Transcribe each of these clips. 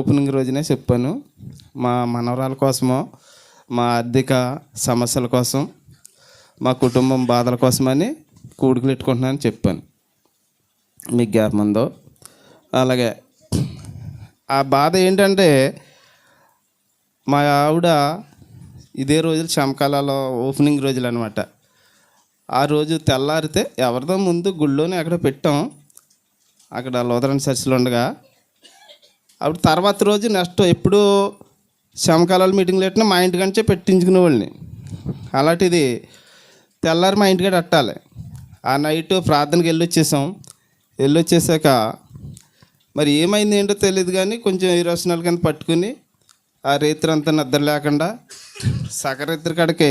Opening రోజునే చెప్పాను. మా మనవరాల కోసమో మా ఆర్థిక సమస్యల కోసం మా కుటుంబం బాధల కోసమని కూడుకులు పెట్టుకుంటున్నానని చెప్పాను. మీకు జ్ఞాపకం ఉందో? అలాగే ఆ బాధ ఏంటంటే మా ఆవిడ ఇదే రోజులు చమకాలలో ఓపెనింగ్ రోజులు అనమాట ఆ రోజు తెల్లారితే ఎవరిదో ముందు గుళ్ళోనే అక్కడ పెట్టాం. అక్కడ లోదరన్ చర్చిలో ఉండగా అప్పుడు తర్వాత రోజు నెక్స్ట్ ఎప్పుడు శమకాలాల మీటింగ్లు పెట్టినా మా ఇంటికంటే పెట్టించుకునే వాళ్ళని అలాంటిది తెల్లారి మా ఇంటికాడ అట్టాలి. ఆ నైట్ ప్రార్థనకి వెళ్ళి వచ్చేసాం వెళ్ళి వచ్చేసాక మరి ఏమైంది ఏంటో తెలియదు కానీ కొంచెం ఇరోసనాల కింద పట్టుకుని ఆ రేత్రి అంతా నిద్ర లేకుండా సకరేత్రి కాడికి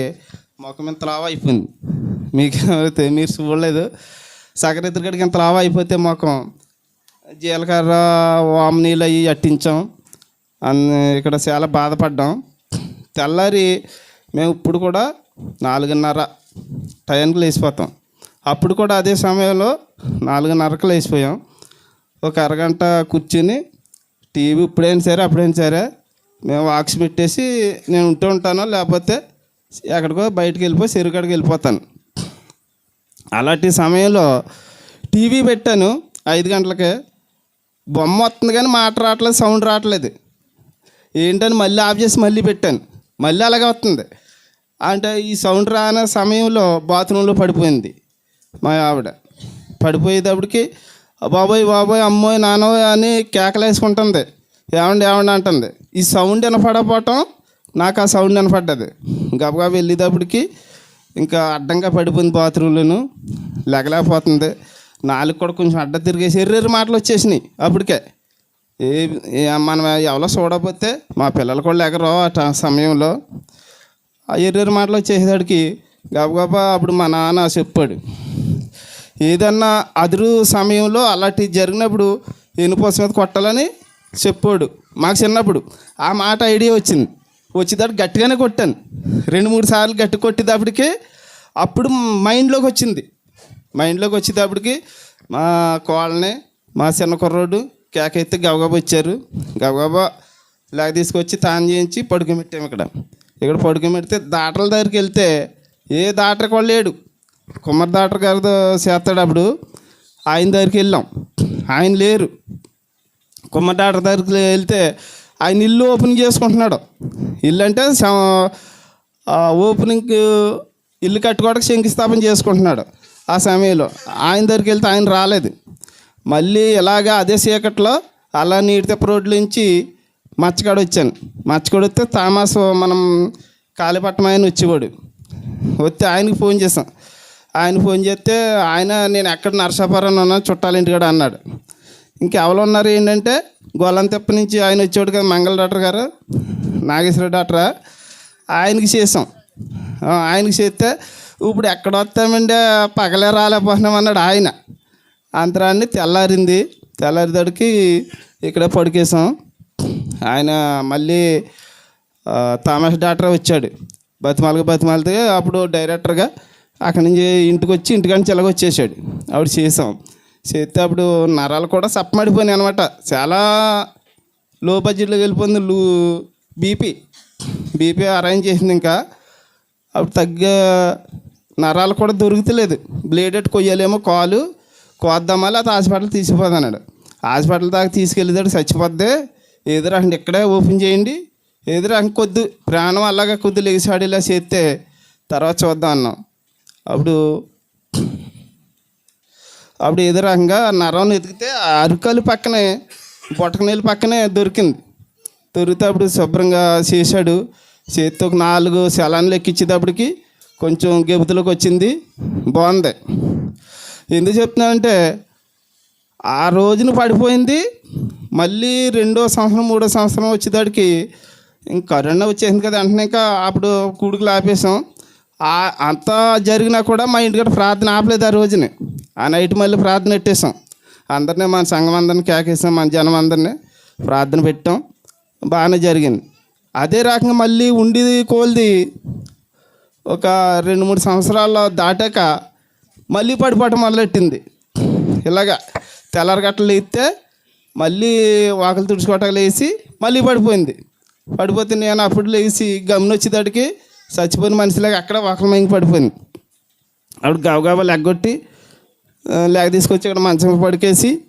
మొఖం ఇంత లావ అయిపోయింది. మీకు మీరు చూడలేదు సకరేత్రి కాడికి ఇంత లావ అయిపోతే మొఖం జీలకర్ర వాము అవి అట్టించాం. అన్ని ఇక్కడ చాలా బాధపడ్డాం. తెల్లారి మేము ఇప్పుడు కూడా నాలుగున్నర టైంకి లేచిపోతాం. అప్పుడు కూడా అదే సమయంలో నాలుగున్నరకు లేచిపోయాం. ఒక అరగంట కూర్చుని టీవీ ఇప్పుడైనా సరే అప్పుడైనా సరే మేము వాక్స్ పెట్టేసి నేను ఉంటూ ఉంటాను లేకపోతే ఎక్కడికో బయటకు వెళ్ళిపోయి చెరుకడికి వెళ్ళిపోతాను. అలాంటి సమయంలో టీవీ పెట్టాను ఐదు గంటలకే. బొమ్మ వస్తుంది కానీ మాట రావట్లేదు సౌండ్ రావట్లేదు. ఏంటని మళ్ళీ ఆఫ్ చేసి మళ్ళీ పెట్టాను. మళ్ళీ అలాగే వస్తుంది. అంటే ఈ సౌండ్ రాని సమయంలో బాత్రూంలో పడిపోయింది మా ఆవిడ. పడిపోయేటప్పటికి బాబోయ్ బాబోయ్ అమ్మోయ్ నాన్నోయ్ అని కేకలేసుకుంటుంది ఏమండి ఏమండి అంటుంది. ఈ సౌండ్ వినపడపోవటం నాకు ఆ సౌండ్ వినపడ్డది. గబగబా వెళ్ళేటప్పటికి ఇంకా అడ్డంగా పడిపోయింది బాత్రూంలోను. లెగలేకపోతుంది నాలుగు కూడా కొంచెం అడ్డ తిరిగేసి ఎర్రెర్రి మాటలు వచ్చేసినాయి అప్పటికే. ఏ మనం ఎవరో చూడకపోతే మా పిల్లలు కూడా ఎగరో ఆ సమయంలో. ఆ ఎర్రెర్రి మాటలు వచ్చేసేసరికి గబగబా అప్పుడు మా నాన్న చెప్పాడు ఏదన్నా అదురు సమయంలో అలాంటి జరిగినప్పుడు ఎనుపోస మీద కొట్టాలని చెప్పాడు మాకు చిన్నప్పుడు. ఆ మాట ఐడియా వచ్చింది. వచ్చేటప్పుడు గట్టిగానే కొట్టాను. రెండు మూడు సార్లు గట్టి కొట్టేటప్పటికి అప్పుడు మైండ్లోకి వచ్చింది. మా ఇంట్లోకి వచ్చేటప్పటికి మా కోళ్ళని మా చిన్న కుర్రోడు కేక ఎత్తి గబగబా వచ్చారు. గబగబా ఇలాగ తీసుకొచ్చి తాను చేయించి పడుకోబెట్టాము ఇక్కడ. ఇక్కడ పడుకోబెడితే దాటల దగ్గరికి వెళ్తే ఏ దాటర్ కూడా లేడు. కుమ్మరి దాటర్ గారితో చేస్తాడు అప్పుడు. ఆయన దగ్గరికి వెళ్ళాం. ఆయన లేరు. కుమ్మరి డాక్టర్ దగ్గరికి వెళ్తే ఆయన ఇల్లు ఓపెన్ చేసుకుంటున్నాడు. ఇల్లు అంటే స- ఓపెనింగ్ ఇల్లు కట్టుకోవడానికి శంకుస్థాపన చేసుకుంటున్నాడు. ఆ సమయంలో ఆయన దగ్గరికి వెళ్తే ఆయన రాలేదు. మళ్ళీ ఇలాగా అదే చీకట్లో అలా నీటి తెప్ప రోడ్ల నుంచి మచ్చగాడు వచ్చాను. మచ్చగాడు వస్తే తామాస్ మనం కాళీపట్నం ఆయన వచ్చేవాడు. వస్తే ఆయనకి ఫోన్ చేసాం ఆయన ఫోన్ చేస్తే ఆయన నేను ఎక్కడ నరసాపురం ఉన్నాను చుట్టాలింటికాడ అన్నాడు. ఇంకెవరు ఉన్నారు ఏంటంటే గొల్లంతెప్ప నుంచి ఆయన వచ్చాడు కదా మంగళ డాక్టర్ గారు నాగేశ్వర డాక్టరా? ఆయనకి చేసాం ఆయనకి చెప్తే ఇప్పుడు ఎక్కడ వస్తామండి? పగలే రాలేకపోతున్నాం అన్నాడు ఆయన. అంతరాన్ని తెల్లారింది. తెల్లారిదడికి ఇక్కడ పడుకేసాం ఆయన మళ్ళీ తామస్ థామస్ డాక్టర్ వచ్చాడు. బతిమాలకి బతిమాలతో అప్పుడు డైరెక్టర్గా అక్కడి నుంచి ఇంటికి వచ్చి ఇంటికాడ నుంచి వచ్చేసాడు. ఆవిడ చేసాం చేస్తే అప్పుడు నరాలు కూడా సప్పమడిపోయినాయి అనమాట చాలా లో బడ్జెట్లో వెళ్ళిపోయింది లూ బీపీ. బీపీ అరేంజ్ చేసింది ఇంకా. అప్పుడు తగ్గ నరాలు కూడా దొరుకుతలేదు. బ్లేడ్ ఎట్టు కొయ్యాలేమో కాలు కోద్దామా లేకపోతే హాస్పిటల్ తీసుకుపోదన్నాడు హాస్పిటల్ దాకా తీసుకెళ్ళేదాడు చచ్చిపోద్ది ఏదో అంటే ఇక్కడే ఓపెన్ చేయండి ఏదో కొద్ది ప్రాణం అలాగా కొద్ది లెగిసాడు ఇలా చేస్తే తర్వాత చూద్దాం అన్నాం. అప్పుడు అప్పుడు ఏదో రకంగా నరం ఎతికితే ఆ అరుకలు పక్కనే బొట్టకనీళ్ళ పక్కనే దొరికింది. దొరికితే అప్పుడు శుభ్రంగా చేశాడు. చేతితో నాలుగు సెలాన్లు ఎక్కించేటప్పటికి కొంచెం గెబుతులకు వచ్చింది. బాగుంది. ఎందుకు చెప్తున్నానంటే ఆ రోజున పడిపోయింది. మళ్ళీ రెండో సంవత్సరం మూడో సంవత్సరం వచ్చేదాడికి ఇంక కరోనా వచ్చేసింది కదా అంటే ఇంకా అప్పుడు కూడుకులు ఆపేసాం ఆ- అంతా జరిగినా కూడా మా ఇంటికాడ ప్రార్థన ఆపలేదు ఆ రోజుని. ఆ నైట్ మళ్ళీ ప్రార్థన పెట్టేసాం అందరినీ మన సంఘం అందరిని కేకేసాం మన జనం అందరినీ ప్రార్థన పెట్టాం. బాగానే జరిగింది. అదే రకంగా మళ్ళీ ఉండి కోల్ది ఒక రెండు మూడు సంవత్సరాల్లో దాటాక మళ్ళీ పడిపోవటం మొదలెట్టింది. ఇలాగా తెల్లారి గట్టలు లేస్తే మళ్ళీ వాకలు తుడుచుకోవటం లేచి మళ్ళీ పడిపోయింది. పడిపోతే నేను అప్పుడు లేచి గమనొచ్చేదాడికి చచ్చిపోయిన మనిషిలాగా అక్కడ వాకలు మైంగి పడిపోయింది. అప్పుడు గబగబా లెగ్గొట్టి ఆ, తీసుకొచ్చి ఇక్కడ మంచం పడికేసి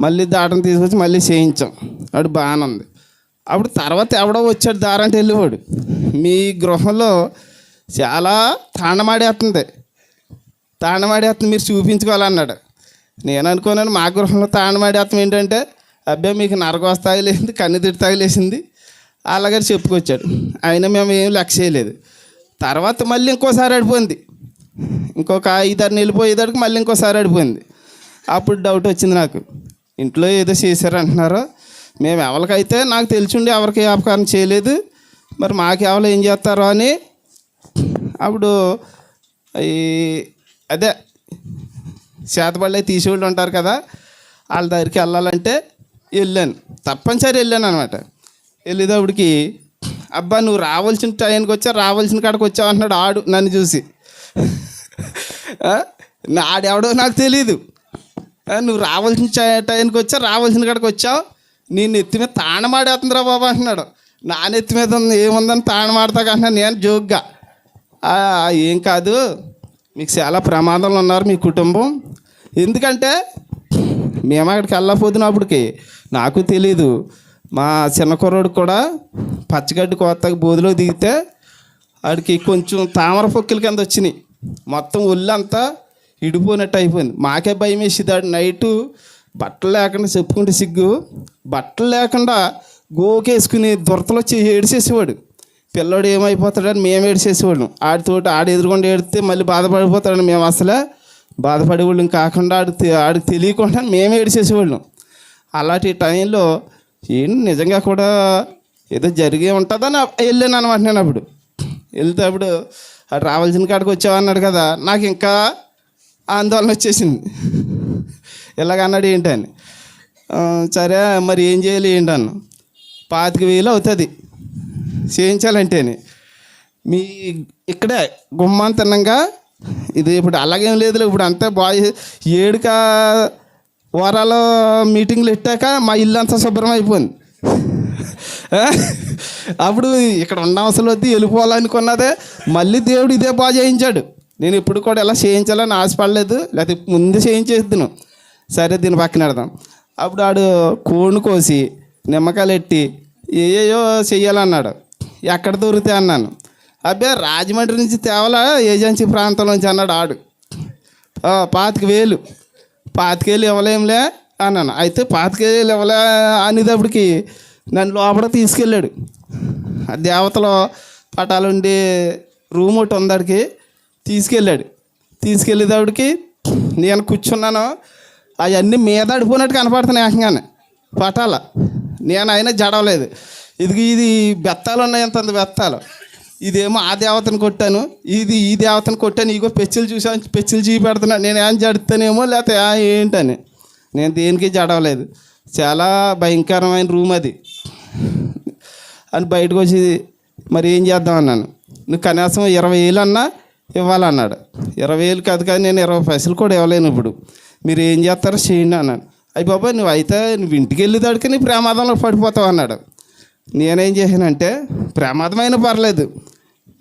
మళ్ళీ దాటం తీసుకొచ్చి మళ్ళీ చేయించాం. అప్పుడు బాగానే ఉంది. అప్పుడు తర్వాత ఎవడో వచ్చాడు దారంటే వెళ్ళేవాడు. మీ గృహంలో చాలా తాండమాడేస్తుంది తాండమాడేస్తుంది మీరు చూపించుకోవాలన్నాడు. నేను అనుకున్నాను మా గృహంలో తాండమాడేస్తాం ఏంటంటే అబ్బాయి మీకు నరకోస తగిలేసింది కన్ను తిట్టి అలాగని చెప్పుకొచ్చాడు. అయినా మేము ఏం లెక్క చేయలేదు. తర్వాత మళ్ళీ ఇంకోసారి అడిపోయింది ఇంకొక ఐదారు నెలలు మళ్ళీ ఇంకోసారి అడిపోయింది అప్పుడు డౌట్ వచ్చింది నాకు. ఇంట్లో ఏదో చేశారంటున్నారు మేము ఎవరికైతే నాకు తెలిసిండి ఎవరికి వ్యాపకారం చేయలేదు మరి మాకు ఎవరు ఏం చేస్తారో అని అప్పుడు ఈ అదే చేతబళ్ళే తీసేవాళ్ళు ఉంటారు కదా వాళ్ళ దగ్గరికి వెళ్ళాలంటే వెళ్ళాను. తప్పనిసరి వెళ్ళాను అనమాట వెళ్ళేటప్పటికి అబ్బా నువ్వు రావాల్సిన టైంకి వచ్చా రావాల్సిన కాడికి వచ్చావు అంటున్నాడు ఆడు నన్ను చూసి. ఆడెవడో నాకు తెలీదు. నువ్వు రావాల్సిన టైంకి వచ్చా రావాల్సిన కాడికి వచ్చావు నీ నెత్తి మీద తాణమాడేస్తుందిరా బాబు అంటున్నాడు. నా నెత్తి మీద ఉంది ఏముందని తాణమాడతా అంటున్నాను నేను జోక్గా. ఏం కాదు. మీకు చాలా ప్రమాదంలో ఉన్నారు మీ కుటుంబం. ఎందుకంటే మేము అక్కడికి వెళ్ళకపోతున్నప్పటికి నాకు తెలీదు. మా చిన్న కుర్రోడు కూడా పచ్చగడ్డి కోతకు బోధిలో దిగితే వాడికి కొంచెం తామర పొక్కుల కింద వచ్చినాయి. మొత్తం ఒళ్ళంతా ఇడిపోయినట్టు అయిపోయింది. మాకే భయం వేసేదాడు నైటు బట్టలు లేకుండా చెప్పుకుంటే సిగ్గు. బట్టలు లేకుండా గోకేసుకుని దొరతలు వచ్చి ఏడిసేసేవాడు పిల్లోడు ఏమైపోతాడని మేము ఏడిసేసేవాళ్ళం ఆడితోటి ఆడ ఎదురుకుండా ఏడితే మళ్ళీ బాధపడిపోతాడని మేము అసలే బాధపడేవాళ్ళం కాకుండా ఆడి ఆడికి తెలియకుండా మేము ఏడిసేసేవాళ్ళం అలాంటి టైంలో ఏంటి నిజంగా కూడా ఏదో జరిగే ఉంటుందని వెళ్ళాను అనమాట నేను అప్పుడు. వెళ్తే అప్పుడు రావాల్సిన కాడికి వచ్చావన్నాడు కదా నాకు ఇంకా ఆందోళన వచ్చేసింది. ఇలాగన్నాడు ఏంటి అని? సరే మరి ఏం చేయాలి ఏంటి అన్న? పాతిక వేలు అవుతుంది. చేయించాలంటేనే మీ ఇక్కడే గుమ్మం తిన్నంగా ఇది ఇప్పుడు అలాగేం లేదు ఇప్పుడు అంతా బాయ్ ఏడుక వారాలు మీటింగ్లు పెట్టాక మా ఇల్లు అంతా శుభ్రం అయిపోయింది. అప్పుడు ఇక్కడ ఉన్న అవసరం వద్దు వెళ్ళిపోవాలనుకున్నదే మళ్ళీ దేవుడు ఇదే బాగా చేయించాడు. నేను ఇప్పుడు కూడా ఎలా చేయించాలని ఆశపడలేదు లేకపోతే ముందు చేయించేద్దును సరే దీని పక్కన పెడదాం. అప్పుడు ఆడు కోడిని కోసి నిమ్మకాయలు ఎట్టి ఏయో చెయ్యాలన్నాడు. ఎక్కడ దొరికితే అన్నాను. అబ్బే రాజమండ్రి నుంచి తేవలా ఏజెన్సీ ప్రాంతం నుంచి అన్నాడు ఆడు. పాతిక వేలు. పాతికేళ్ళు ఇవ్వలేంలే అన్నాను. అయితే పాతికేళ్ళు ఇవ్వలే అనేటప్పటికి నన్ను లోపల తీసుకెళ్ళాడు. ఆ దేవతలో పటాలుండి రూమ్ ఒకటి ఉందాడికి తీసుకెళ్ళాడు. తీసుకెళ్ళేటప్పటికి నేను కూర్చున్నాను. అవన్నీ మీద అడిపోయినట్టు కనపడుతున్నాయి ఏకంగానే పటాల. నేను అయినా జడవలేదు. ఇది ఇది బెత్తాలు ఉన్నాయి ఎంత బెత్తాలు. ఇదేమో ఆ దేవతను కొట్టాను. ఇది ఈ దేవతను కొట్టాను. ఇగో పెచ్చులు చూసాను పెచ్చులు చూపెడుతున్నాను నేను ఏం జడుతానేమో లేకపోతే ఏంటని. నేను దేనికి జడవలేదు. చాలా భయంకరమైన రూమ్ అది. అని బయటకు వచ్చి మరి ఏం చేద్దాం అన్నాను. నువ్వు కనీసం ఇరవై వేలు అన్నా ఇవ్వాలన్నాడు. ఇరవై వేలు కాదు కానీ నేను ఇరవై పైసలు కూడా ఇవ్వలేను ఇప్పుడు. మీరు ఏం చేస్తారో చేయండి అన్నాను అయ్యి బాబా నువ్వు అయితే నువ్వు ఇంటికి వెళ్ళేదాడికి నీ ప్రమాదంలో పడిపోతావు అన్నాడు. నేనేం చేశానంటే ప్రమాదమైన పర్లేదు.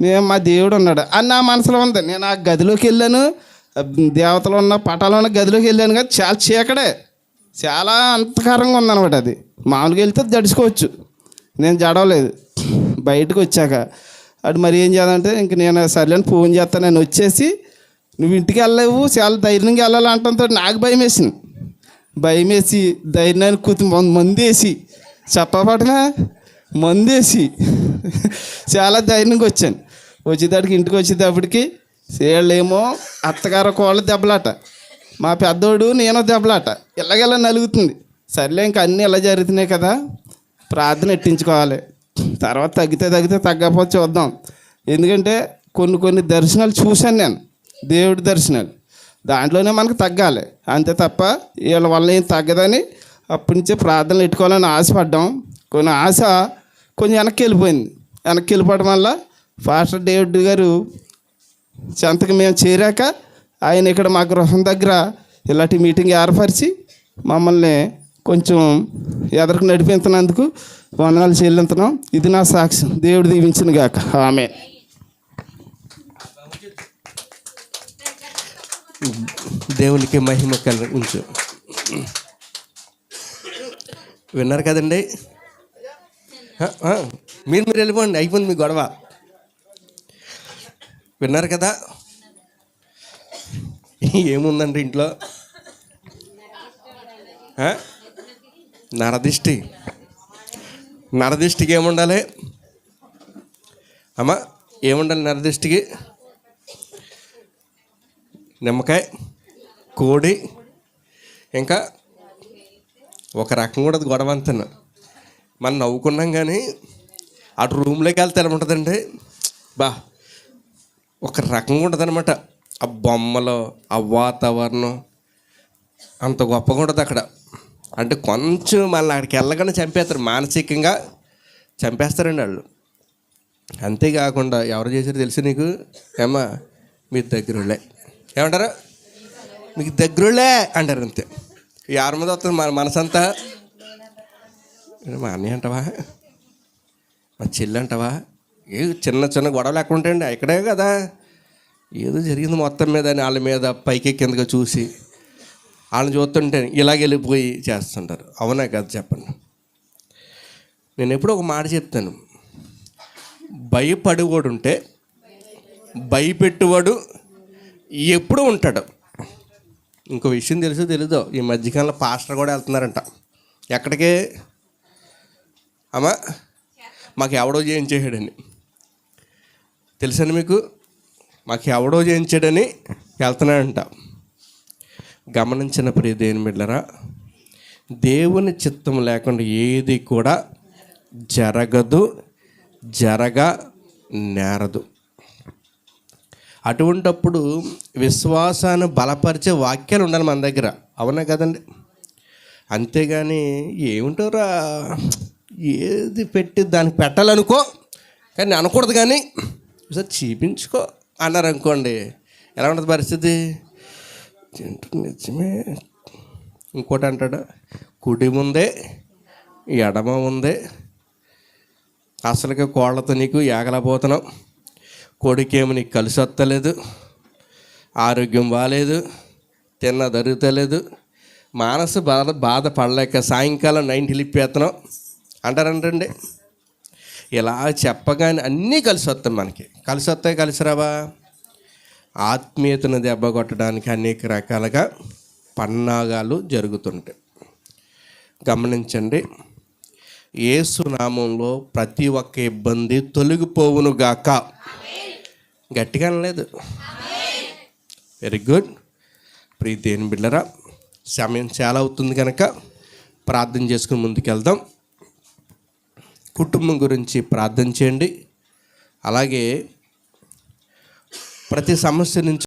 మేము మా దేవుడు ఉన్నాడు. అని నా మనసులో ఉంది. నేను ఆ గదిలోకి వెళ్ళాను. దేవతలు ఉన్న పటాలు ఉన్న గదిలోకి వెళ్ళాను కానీ చాలా చీకడే చాలా అంతకారంగా ఉందన్నమాట అది. మామూలుగా వెళ్తే జడుచుకోవచ్చు. నేను జడవలేదు. బయటకు వచ్చాక. అటు మరి ఏం చేయాలంటే ఇంక నేను సర్లేని ఫోన్ చేస్తాను. నేను వచ్చేసి నువ్వు ఇంటికి వెళ్ళలేవు చాలా ధైర్యంగా వెళ్ళాలి అంటంతో నాకు భయం వేసింది. భయం వేసి ధైర్యాన్ని కూతు మందేసి చెప్పపటనా మందేసి చాలా ధైర్యంగా వచ్చాను. వచ్చేటప్పటికి ఇంటికి వచ్చేటప్పటికి వీళ్ళేమో అత్తగారు కోళ్ళ దెబ్బలాట. మా పెద్దోడు నేను దెబ్బలాట. ఇలాగెలా నలుగుతుంది. సర్లే ఇంకా అన్నీ ఎలా జరుగుతున్నాయి కదా. ప్రార్థన ఎట్టించుకోవాలి. తర్వాత తగ్గితే తగ్గితే తగ్గకపోతే చూద్దాం. ఎందుకంటే కొన్ని కొన్ని దర్శనాలు చూశాను నేను. దేవుడి దర్శనాలు. దాంట్లోనే మనకు తగ్గాలి. అంతే తప్ప వీళ్ళ వల్ల ఏం తగ్గదని అప్పటి నుంచే ప్రార్థనలు పెట్టుకోవాలని ఆశపడ్డాం. కొన్ని ఆశ కొంచెం వెనక్కి వెళ్ళిపోయింది. వెనక్కి వెళ్ళిపోవడం వల్ల ఫాస్టర్ డేవిడ్ గారు చెంతకు మేము చేరాక ఆయన ఇక్కడ మా గృహం దగ్గర ఇలాంటి మీటింగ్ ఏర్పరిచి మమ్మల్ని కొంచెం ఎదరికి నడిపించినందుకు వందనాలు చెల్లింతున్నాం ఇది నా సాక్ష్యం. దేవుడు దీవించిన గాక. ఆమె దేవునికి మహిమ కలిగించు విన్నారు కదండి? మీరు మీరు వెళ్ళిపోండి అయిపోయింది మీ గొడవ. విన్నారు కదా? ఏముందండి ఇంట్లో? నరదిష్టి. నరదిష్టికి ఏముండాలి? అమ్మా ఏముండాలి నరదిష్టికి? నిమ్మకాయ. కోడి ఇంకా ఒక రకం కూడా అది గొడవ అంతను? మనం నవ్వుకున్నాం కానీ అటు రూమ్లోకి వెళ్తే ఎలా ఉంటుందండి బా ఒక రకంగా ఉంటుందన్నమాట. ఆ బొమ్మలు ఆ వాతావరణం అంత గొప్పగా ఉంటుంది అక్కడ. అంటే కొంచెం మళ్ళీ అక్కడికి వెళ్ళగానే చంపేస్తారు మానసికంగా చంపేస్తారండి వాళ్ళు. అంతేకాకుండా ఎవరు చేశారో తెలుసు నీకు? ఏమ్మా మీ దగ్గరులే ఏమంటారు? మీకు దగ్గరలే అంటారు అంతే. ఎవరి మీద వస్తుంది మన మనసంతా మా అన్నయ్య అంటావా? మా చెల్లి అంటావా? ఏ చిన్న చిన్న గొడవలు ఎక్కడ ఉంటాయండి ఇక్కడే కదా. ఏదో జరిగింది మొత్తం మీద వాళ్ళ మీద పైకి కిందగా చూసి వాళ్ళని చూస్తుంటే ఇలాగ వెళ్ళిపోయి చేస్తుంటారు. అవునా కదా చెప్పండి. నేను ఎప్పుడూ ఒక మాట చెప్తాను. భయపడివాడు ఉంటే భయపెట్టువాడు ఎప్పుడు ఉంటాడు. ఇంకో విషయం తెలుసో తెలీదో ఈ మధ్యకాలంలో పాస్టర్ కూడా వెళ్తున్నారంట. ఎక్కడికి? అమ్మా మాకు ఎవడో చేయించేసాడని తెలుసండి మీకు? మాకు ఎవడో చేయించాడని వెళ్తున్నాడంట. గమనించిన ప్రియ దేని బిడ్డరా దేవుని చిత్తం లేకుండా ఏది కూడా జరగదు జరగ నేరదు. అటువంటప్పుడు విశ్వాసాన్ని బలపరిచే వాక్యాలు ఉండాలి మన దగ్గర. అవునా కదండి? అంతేగాని ఏముంటారా ఏది పెట్టి దానికి పెట్టాలనుకో? కానీ అనకూడదు కానీ ఒకసారి చూపించుకో అన్నారు అనుకోండి. ఎలా ఉంటుంది పరిస్థితి? ఏంటో నిజమే. ఇంకోటి అంటాడు? కుడి ముందే ఎడమ ఉందే అసలుగా కోళ్ళతో నీకు ఏగలపోతున్నావు కొడుకేమో నీకు కలిసి వస్తలేదు ఆరోగ్యం బాగాలేదు తిన్న దొరుకుతలేదు మానసు బాధ బాధపడలేక సాయంకాలం నైన్ లిప్పేస్తున్నాం అంటారంటండి. ఇలా చెప్పగానే అన్నీ కలిసి వస్తాయి మనకి. కలిసి వస్తాయి కలిసి రావా ఆత్మీయతను దెబ్బ కొట్టడానికి అనేక రకాలుగా పన్నాగాలు జరుగుతుంటాయి. గమనించండి. ఏసునామంలో ప్రతి ఒక్క ఇబ్బంది తొలగిపోవునుగాక. గట్టిగా అనలేదు. వెరీ గుడ్ ప్రీతి దేని బిడ్డరా సమయం చాలా అవుతుంది కనుక ప్రార్థన చేసుకుని ముందుకెళ్దాం. కుటుంబం గురించి ప్రార్థన చేయండి. అలాగే ప్రతి సమస్య నుంచి